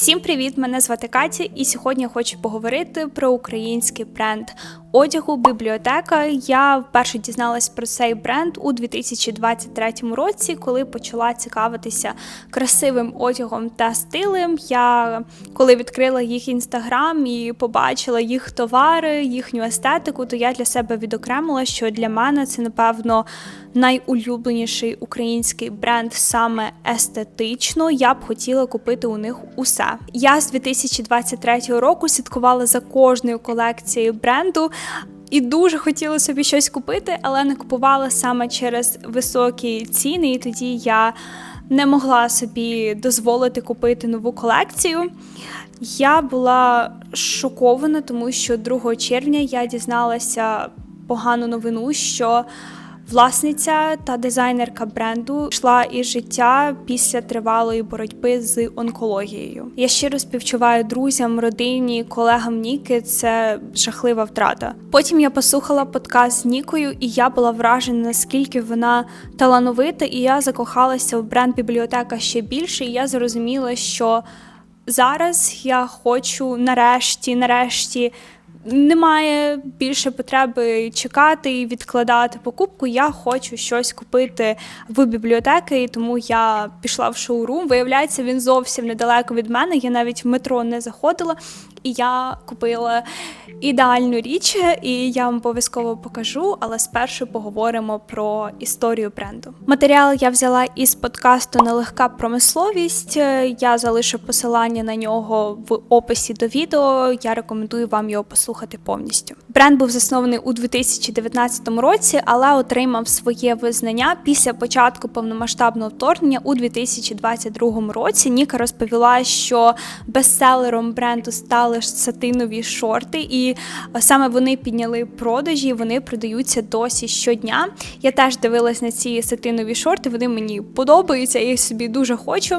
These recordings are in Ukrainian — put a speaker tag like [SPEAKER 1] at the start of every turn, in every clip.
[SPEAKER 1] Всім привіт! Мене звати Катя, і сьогодні я хочу поговорити про український бренд одягу бібліотека. Я вперше дізналась про цей бренд у 2023 році, коли почала цікавитися красивим одягом та стилем. Я коли відкрила їх інстаграм і побачила їх товари, їхню естетику, то я для себе відокремила, що для мене це напевно найулюбленіший український бренд саме естетично. Я б хотіла купити у них усе. Я з 2023 року слідкувала за кожною колекцією бренду. І дуже хотіла собі щось купити, але не купувала саме через високі ціни. І тоді я не могла собі дозволити купити нову колекцію. Я була шокована, тому що 2 червня я дізналася погану новину, що Власниця та дизайнерка бренду йшла із життя після тривалої боротьби з онкологією. Я щиро співчуваю друзям, родині, колегам Ніки. Це жахлива втрата. Потім я послухала подкаст з Нікою, і я була вражена, наскільки вона талановита, і я закохалася в бренд бібліотека ще більше. І я зрозуміла, що зараз я хочу нарешті, нарешті. Немає більше потреби чекати і відкладати покупку. Я хочу щось купити в бібліотеки, і тому я пішла в шоурум. Виявляється, він зовсім недалеко від мене. Я навіть в метро не заходила, і я купила ідеальну річ, і я вам обов'язково покажу. Але спершу поговоримо про історію бренду. Матеріал я взяла із подкасту Нелегка промисловість. Я залишу посилання на нього в описі до відео. Я рекомендую вам його послухати повністю. Бренд був заснований у 2019 році, але отримав своє визнання після початку повномасштабного вторгнення у 2022 році. Ніка розповіла, що бестселером бренду стали ж сатинові шорти, і саме вони підняли продажі. Вони продаються досі щодня. Я теж дивилась на ці сатинові шорти. Вони мені подобаються, я їх собі дуже хочу.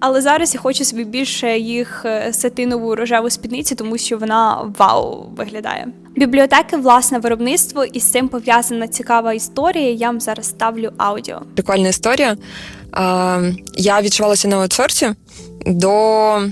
[SPEAKER 1] Але зараз я хочу собі більше їх е, сатинову рожеву спідницю, тому що вона вау виглядає. Бібліотеки власне виробництво, і з цим пов'язана цікава історія. Я вам зараз ставлю аудіо.
[SPEAKER 2] Прикольна історія. Е, Я відчувалася на аутсорсі до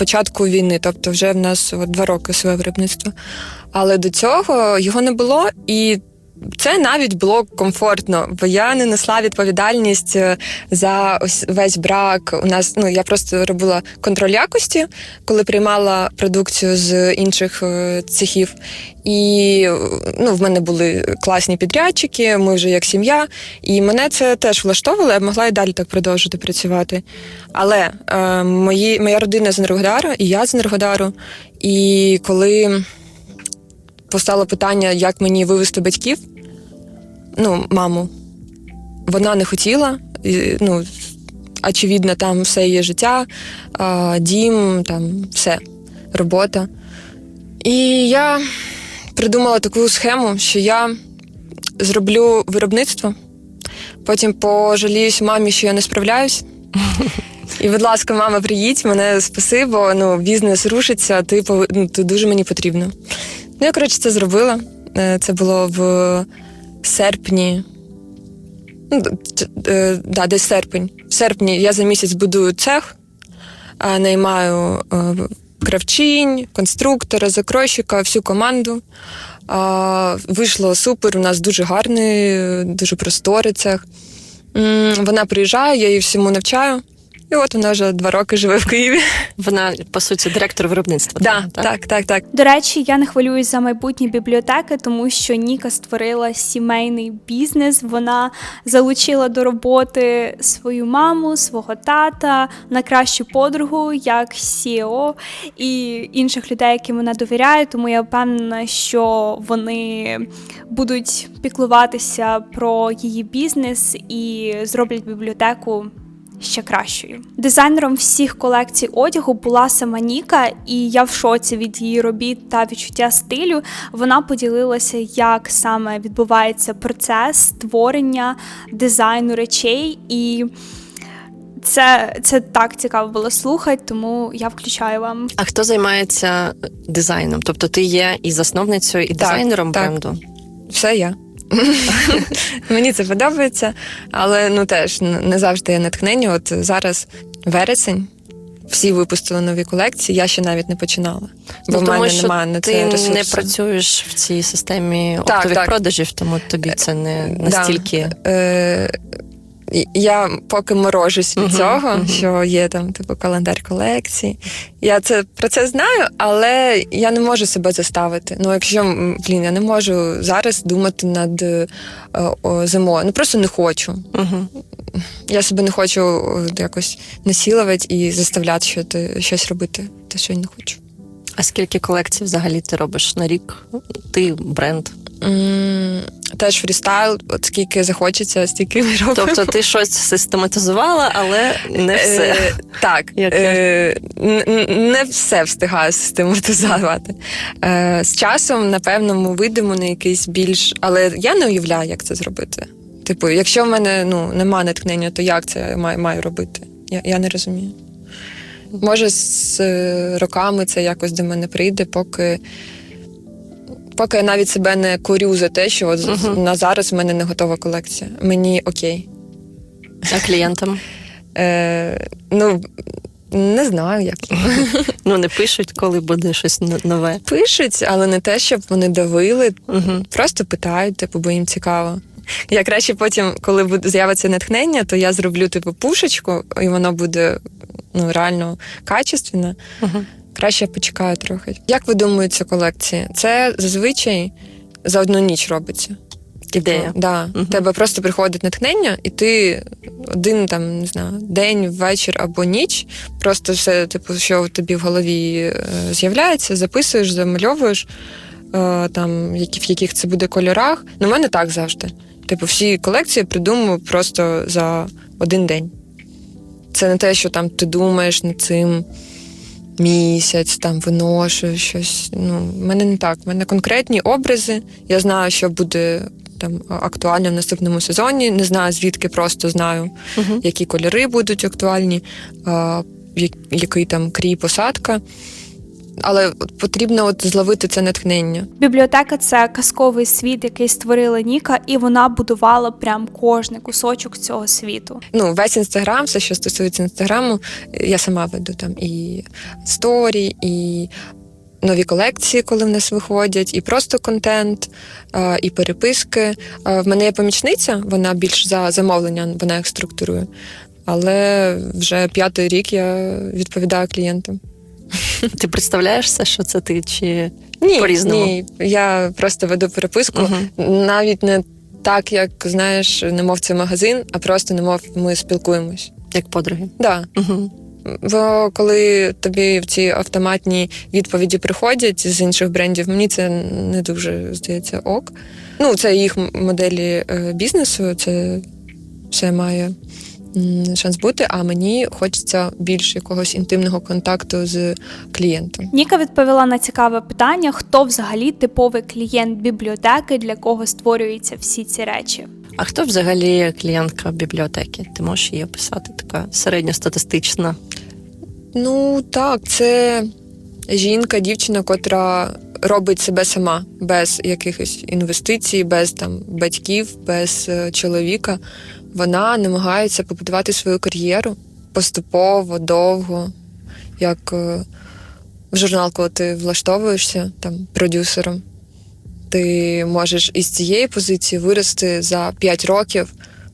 [SPEAKER 2] початку війни, тобто вже в нас от два роки своє виробництво. Але до цього його не було, і це навіть було комфортно, бо я не несла відповідальність е, за ось весь брак. У нас ну я просто робила контроль якості, коли приймала продукцію з інших е, цехів. І ну, в мене були класні підрядчики, ми вже як сім'я, і мене це теж влаштовувало, я могла і далі так продовжити працювати. Але е, мої, моя родина з Енергодару, і я з Енергодару. І коли постало питання, як мені вивести батьків, ну, маму, вона не хотіла. Ну, очевидно, там все є життя, дім, там все, робота. І я придумала таку схему, що я зроблю виробництво, потім пожаліюсь мамі, що я не справляюсь. І, будь ласка, мама, приїдь, мене спаси, бо ну, бізнес рушиться, ти, ну, ти дуже мені потрібно. Ну, я, коротше, це зробила. Е, Це було в серпні. Ну, е, да, десь серпень. В серпні я за місяць будую цех, наймаю е, кравчинь, конструктора, закройщика, всю команду. Вийшло супер. У нас дуже гарний, дуже просторий цех. Вона приїжджає, я її всьому навчаю. І от вона вже два роки живе в Києві.
[SPEAKER 3] Вона, по суті, директор виробництва.
[SPEAKER 2] Да,
[SPEAKER 3] так?
[SPEAKER 2] так, так, так.
[SPEAKER 1] До речі, я не хвилююсь за майбутні бібліотеки, тому що Ніка створила сімейний бізнес. Вона залучила до роботи свою маму, свого тата, найкращу подругу, як CEO і інших людей, яким вона довіряє. Тому я впевнена, що вони будуть піклуватися про її бізнес і зроблять бібліотеку ще кращою. Дизайнером всіх колекцій одягу була сама Ніка, і я в шоці від її робіт та відчуття стилю. Вона поділилася, як саме відбувається процес створення дизайну речей і. Це, це так цікаво було слухати, тому я включаю вам.
[SPEAKER 3] А хто займається дизайном? Тобто ти є і засновницею, і дизайнером
[SPEAKER 2] так.
[SPEAKER 3] бренду?
[SPEAKER 2] Все я. Мені це подобається, але ну теж не завжди є натхнення. От зараз вересень, всі випустили нові колекції, я ще навіть не починала. Бо
[SPEAKER 3] Ну,
[SPEAKER 2] в мене
[SPEAKER 3] що
[SPEAKER 2] немає на
[SPEAKER 3] ти
[SPEAKER 2] це ресурсу.
[SPEAKER 3] не працюєш в цій системі
[SPEAKER 2] Так,
[SPEAKER 3] оптових
[SPEAKER 2] так.
[SPEAKER 3] продажів, тому тобі це не настільки.
[SPEAKER 2] Да. Е, я поки морожусь від
[SPEAKER 3] Мгм,
[SPEAKER 2] цього,
[SPEAKER 3] мгм.
[SPEAKER 2] що є там типу календар колекцій. Я це про це знаю, але я не можу себе заставити. Ну, якщо блін, я не можу зараз думати над е, о, зимою. Ну просто не хочу.
[SPEAKER 3] Угу.
[SPEAKER 2] Я себе не хочу якось насилувати і заставляти що ти, щось робити, те, що я не хочу.
[SPEAKER 3] А скільки колекцій взагалі ти робиш на рік? Ти бренд.
[SPEAKER 2] Теж фрістайл, от скільки захочеться, стільки ми робимо.
[SPEAKER 3] Тобто ти щось систематизувала, але не все.
[SPEAKER 2] Е, так,
[SPEAKER 3] Як
[SPEAKER 2] е, не все встигаю систематизувати. Е, з часом, напевно, ми вийдемо на якийсь більш. Але я не уявляю, як це зробити. Типу, якщо в мене ну, нема натхнення, то як це маю, маю робити? Я, я не розумію. Може, з роками це якось до мене прийде, поки. Поки я навіть себе не корю за те, що от
[SPEAKER 3] Мгм.
[SPEAKER 2] на зараз в мене не готова колекція. Мені окей.
[SPEAKER 3] А клієнтам?
[SPEAKER 2] Е, ну, не знаю, як.
[SPEAKER 3] Ну не пишуть, коли буде щось нове.
[SPEAKER 2] Пишуть, але не те, щоб вони давили,
[SPEAKER 3] Угу.
[SPEAKER 2] просто питають, типу, бо їм цікаво. Я краще потім, коли буде з'явиться натхнення, то я зроблю типу пушечку, і воно буде ну, реально качественне.
[SPEAKER 3] Угу.
[SPEAKER 2] Краще почекаю трохи. Як ви думаєте, колекції? Це зазвичай за одну ніч робиться.
[SPEAKER 3] Ідея.
[SPEAKER 2] Да.
[SPEAKER 3] Мгм.
[SPEAKER 2] Тебе просто приходить натхнення, і ти один там не знаю, день, вечір або ніч. Просто все, типу, що тобі в голові е, з'являється, записуєш, замальовуєш е, там, які, в яких це буде кольорах. Ну, в мене так завжди. Типу, всі колекції придумую просто за один день. Це не те, що там ти думаєш над цим місяць, там виношу щось. Ну, в мене не так. В мене конкретні образи. Я знаю, що буде там актуально в наступному сезоні. Не знаю, звідки просто знаю,
[SPEAKER 3] Угу.
[SPEAKER 2] які кольори будуть актуальні, а, який там крій посадка. Але от потрібно от зловити це натхнення.
[SPEAKER 1] Бібліотека це казковий світ, який створила Ніка, і вона будувала прям кожний кусочок цього світу.
[SPEAKER 2] Ну, весь інстаграм, все, що стосується інстаграму, я сама веду там і сторі, і нові колекції, коли в нас виходять, і просто контент, і переписки. В мене є помічниця, вона більш за замовлення, вона їх структурує. Але вже п'ятий рік я відповідаю клієнтам.
[SPEAKER 3] Ти представляєшся, що це ти чи
[SPEAKER 2] Ні,
[SPEAKER 3] По-різному.
[SPEAKER 2] ні, я просто веду переписку.
[SPEAKER 3] Угу.
[SPEAKER 2] Навіть не так, як знаєш, немов це магазин, а просто немов ми спілкуємось.
[SPEAKER 3] як подруги?
[SPEAKER 2] Да.
[SPEAKER 3] Угу.
[SPEAKER 2] Бо коли тобі в ці автоматні відповіді приходять з інших брендів, мені це не дуже здається ок. Ну, це їх моделі е, бізнесу, це все має шанс бути. А мені хочеться більш якогось інтимного контакту з клієнтом.
[SPEAKER 1] Ніка відповіла на цікаве питання: хто взагалі типовий клієнт бібліотеки, для кого створюються всі ці речі.
[SPEAKER 3] А хто взагалі клієнтка бібліотеки? Ти можеш її описати? Така середньостатистична.
[SPEAKER 2] Ну так, це жінка, дівчина, котра робить себе сама, без якихось інвестицій, без там батьків, без е, чоловіка. Вона намагається побудувати свою кар'єру поступово, довго, як е, в журнал, коли ти влаштовуєшся там продюсером. Ти можеш із цієї позиції вирости за 5 років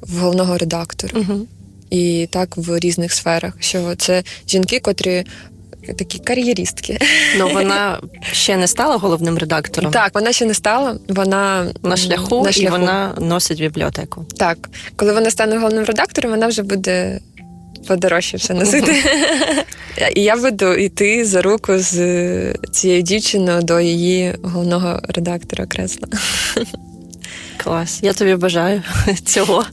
[SPEAKER 2] в головного редактора
[SPEAKER 3] Угу.
[SPEAKER 2] і так в різних сферах. Що це жінки, котрі такі кар'єристки.
[SPEAKER 3] Ну вона ще не стала головним редактором
[SPEAKER 2] Так, вона ще не стала. Вона
[SPEAKER 3] на шляху,
[SPEAKER 2] на
[SPEAKER 3] і вона носить бібліотеку.
[SPEAKER 2] Так, коли вона стане головним редактором, вона вже буде подорожче все носити. І я буду йти за руку з цією дівчиною до її головного редактора кресла.
[SPEAKER 3] Клас. Я тобі бажаю цього,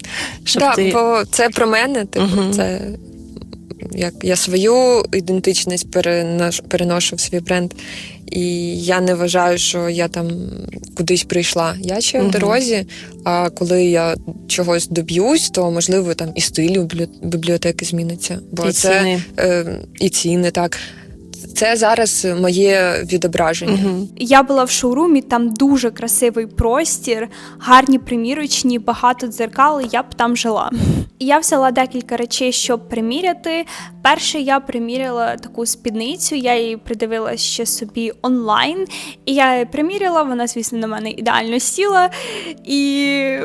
[SPEAKER 3] щоб
[SPEAKER 2] Так,
[SPEAKER 3] ти
[SPEAKER 2] бо це про мене, типу, це як я свою ідентичність переношу, переношу в свій бренд. І я не вважаю, що я там кудись прийшла. Я ще в дорозі. А коли я чогось доб'юсь, то можливо там і стиль у бібліотеки зміниться. Бо
[SPEAKER 3] і
[SPEAKER 2] це
[SPEAKER 3] ціни.
[SPEAKER 2] е, і ціни так. Це зараз моє відображення.
[SPEAKER 3] Угу.
[SPEAKER 1] Я була в шоурумі, там дуже красивий простір, гарні примірочні, багато дзеркал, я б там жила. Я взяла декілька речей, щоб приміряти. Перше, я приміряла таку спідницю, я її придивилася ще собі онлайн, і я її приміряла, вона, звісно, на мене ідеально сіла. І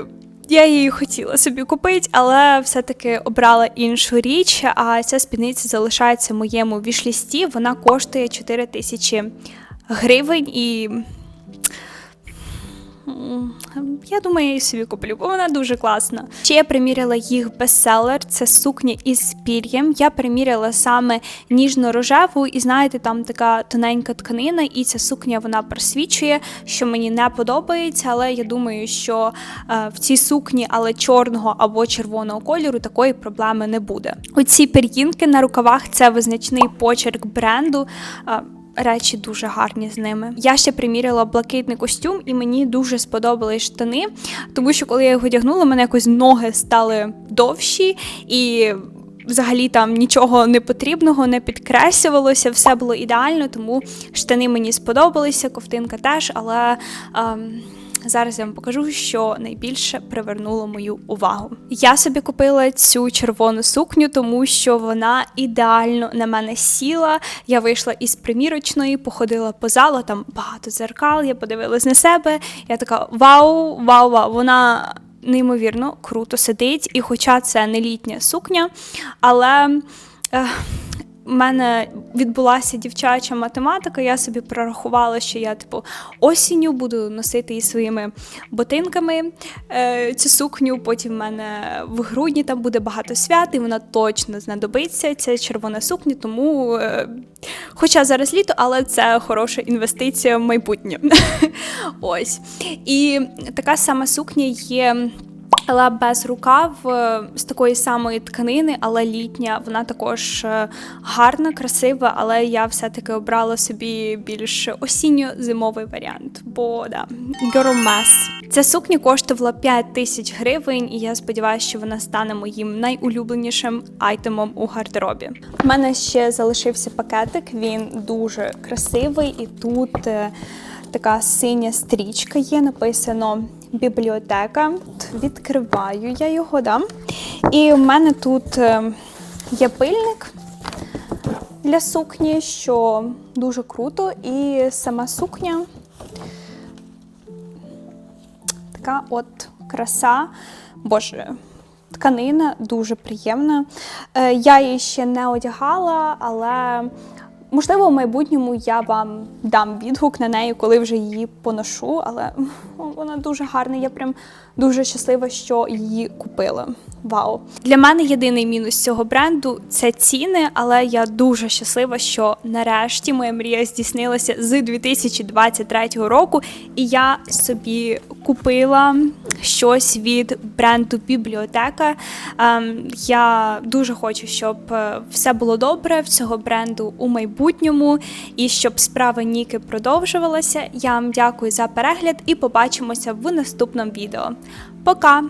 [SPEAKER 1] я її хотіла собі купити, але все-таки обрала іншу річ. А ця спідниця залишається моєму вішлісті. Вона коштує 4 тисячі гривень і. Я думаю, я її собі куплю, бо вона дуже класна. Ще я приміряла їх бестселер. Це сукня із пір'ям. Я приміряла саме ніжно-рожеву, і знаєте, там така тоненька тканина, і ця сукня вона просвічує, що мені не подобається. Але я думаю, що е, в цій сукні, але чорного або червоного кольору, такої проблеми не буде. Оці пір'їнки на рукавах це визначний почерк бренду. Речі дуже гарні з ними. Я ще приміряла блакитний костюм, і мені дуже сподобались штани, тому що коли я його одягнула, мене якось ноги стали довші і. Взагалі там нічого не потрібного не підкреслювалося, все було ідеально, тому штани мені сподобалися, ковтинка теж, але ем, зараз я вам покажу, що найбільше привернуло мою увагу. Я собі купила цю червону сукню, тому що вона ідеально на мене сіла. Я вийшла із примірочної, походила по залу, там багато дзеркал, я подивилась на себе. Я така: вау, вау, вау, вона неймовірно круто сидить. І хоча це не літня сукня, але. Е, у мене відбулася дівчача математика, я собі прорахувала, що я, типу, осінню буду носити її своїми ботинками е, цю сукню. Потім в мене в грудні там буде багато свят, і вона точно знадобиться. Ця червона сукня, тому, е, хоча зараз літо, але це хороша інвестиція в майбутнє. Ось. І така сама сукня є. Але без рукав е, з такої самої тканини, але літня. Вона також е, гарна, красива, але я все-таки обрала собі більш осінньо-зимовий варіант. Бо да, girl mess. Ця сукня коштувала 5 тисяч гривень, і я сподіваюся, що вона стане моїм найулюбленішим айтемом у гардеробі. У мене ще залишився пакетик. Він дуже красивий, і тут е, така синя стрічка є. Написано бібліотека. Відкриваю я його, да? І в мене тут е, є пильник для сукні, що дуже круто. І сама сукня така от краса. Боже, тканина дуже приємна. Е, Я її ще не одягала, але можливо в майбутньому я вам дам відгук на неї, коли вже її поношу. Але вона дуже гарна. Я прям дуже щаслива, що її купила. Вау! Для мене єдиний мінус цього бренду це ціни, але я дуже щаслива, що нарешті моя мрія здійснилася з 2023 року, і я собі купила щось від бренду бібліотека. Ем, я дуже хочу, щоб е, все було добре в цього бренду у майбутньому і щоб справа Ніки продовжувалася. Я вам дякую за перегляд і побачимося в наступному відео. Пока!